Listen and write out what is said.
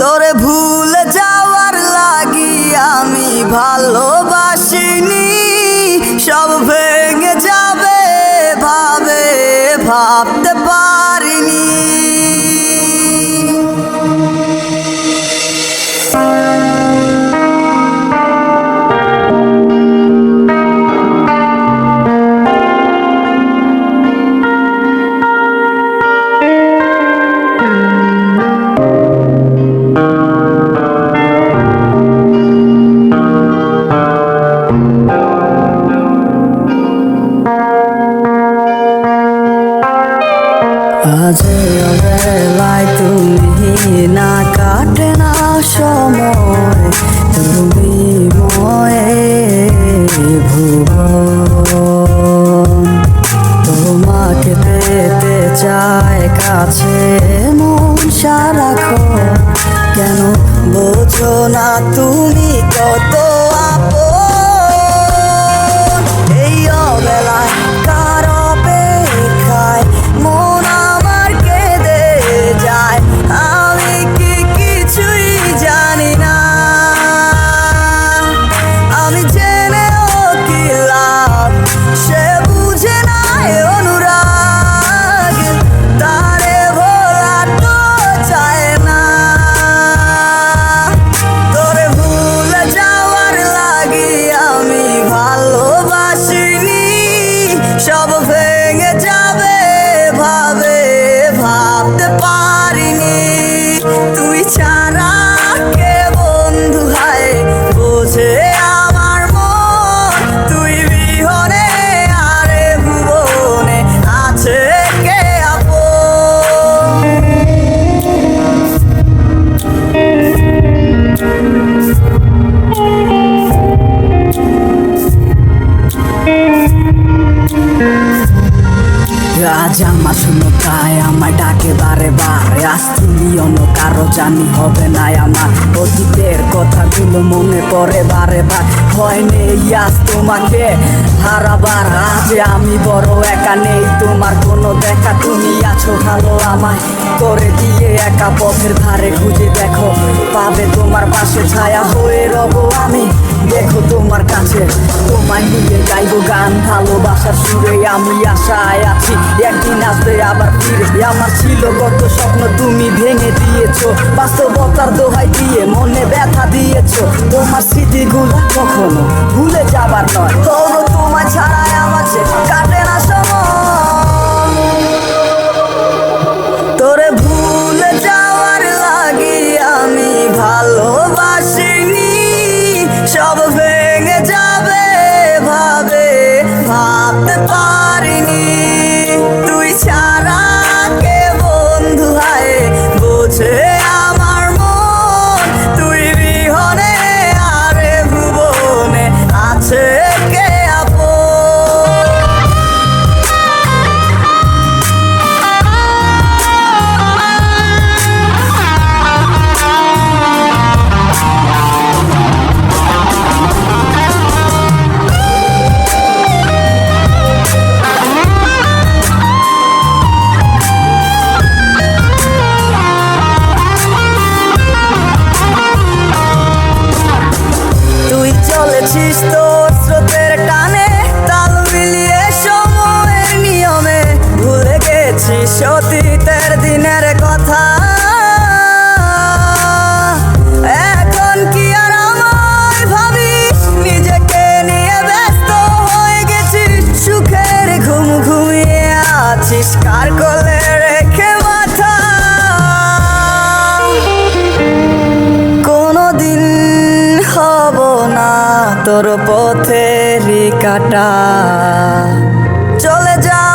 তোরে ভুল যাওয়ার লাগি আমি ভালোবাসিনি। সব ভেঙে যাবে ভাবে ভাবতে পারিনি আজ বেলায় তুমি না কাটে না সময়, তুমি ময়ে ভুবন। তোমাকে পেতে চায় কাছে মন সারাক্ষণ। কেন বোঝো না তুমি কত আমার শূন্য আমার ডাকে বারে বারে। অন্য কারও জানি হবে না আমার। অতীতের কথাগুলো মনে পড়ে বারে বার। হয় নেই আজ তোমাকে হারাবার। আজ আমি বড় একা নেই, তোমার কোনো দেখা। তুমি আছো ভালো আমায় করে দিয়ে একা পথের ধারে খুঁজে দেখো। পাবে তোমার পাশে ছায়া হয়ে রব আমি। দেখো তোমার কাছে। তোমায় নিয়ে গাইবো গান, ভালোবাসার সুরে আমি আশায় আমার ছিল কত স্বপ্ন তুমি ভেঙে দিয়েছ। বাস্তবতার দোহাই দিয়ে মনে ব্যথা দিয়েছ। তোমার স্মৃতিগুলো কখনো ভুলে যাবার নয়। তোমার ছাড়াই আমার অতীতের দিনের কথা। এখন কি আর আমায় ভাবিস নিজেকে নিয়ে ব্যস্ত হয়ে গেছিস সুখের ঘুম ঘুমিয়ে আছিস, কার কোলে রেখে মাথা? কোনোদিন হব না তোর পথেরই কাটা। চলে যাব